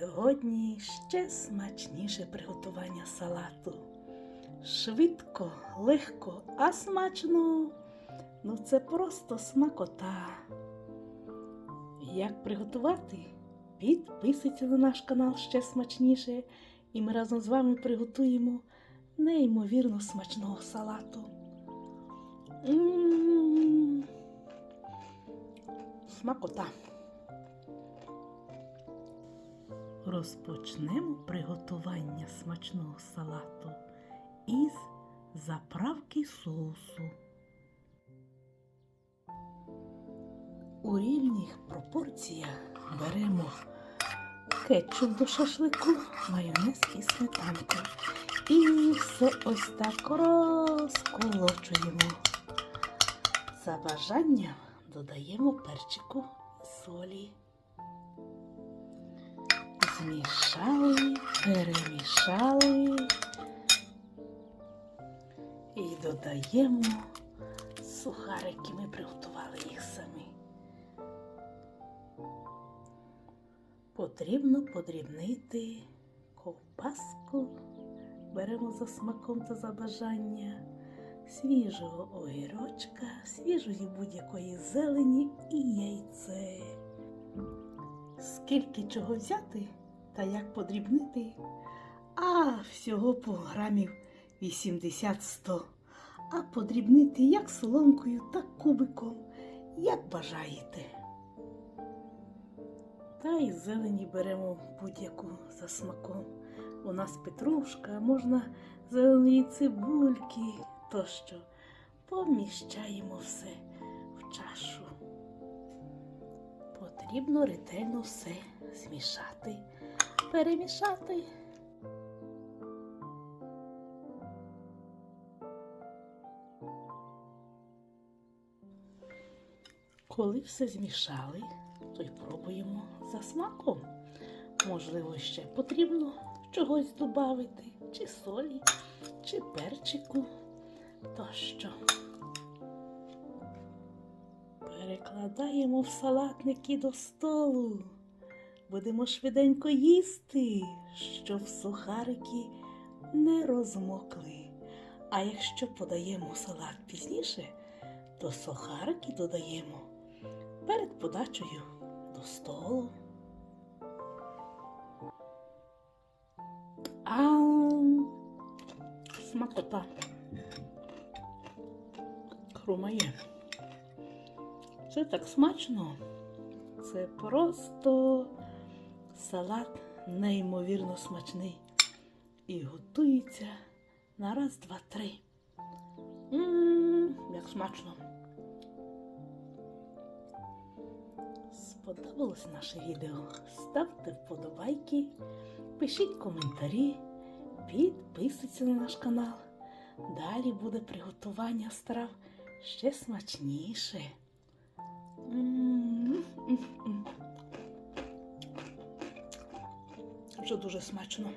Сьогодні ще смачніше приготування салату. Швидко, легко, а смачно. Ну це просто смакота. Як приготувати? Підписуйся на наш канал ще смачніше, і ми разом з вами приготуємо неймовірно смачного салату. М. Смакота. Розпочнемо приготування смачного салату із заправки соусу. У рівних пропорціях беремо кетчуп до шашлику, майонез і сметанку. І все ось так розколочуємо. За бажанням додаємо перчику солі. Змішали, перемішали і додаємо сухарики. Ми приготували їх самі. Потрібно подрібнити ковбаску. Беремо за смаком та за бажання свіжого огірочка, свіжої будь-якої зелені і яйце. Скільки чого взяти та як подрібнити? А всього по грамів 80-100. А подрібнити як соломкою, так кубиком, як бажаєте. Та й зелені беремо будь-яку за смаком. У нас петрушка, можна зеленої цибульки тощо. Поміщаємо все в чашу. Потрібно ретельно все змішати, перемішати. Коли все змішали, то й пробуємо за смаком. Можливо, ще потрібно чогось додати, чи солі, чи перчику тощо. Перекладаємо в салатники до столу. Будемо швиденько їсти, щоб сухарики не розмокли. А якщо подаємо салат пізніше, то сухарики додаємо перед подачею до столу. А смакота хрумає. Це так смачно. Це просто салат неймовірно смачний. І готується на раз, два, три. Ммм, як смачно. Сподобалось наше відео? Ставте вподобайки, пишіть коментарі, підписуйтесь на наш канал. Далі буде приготування страв ще смачніше. М-м-м. Вже дуже смачно.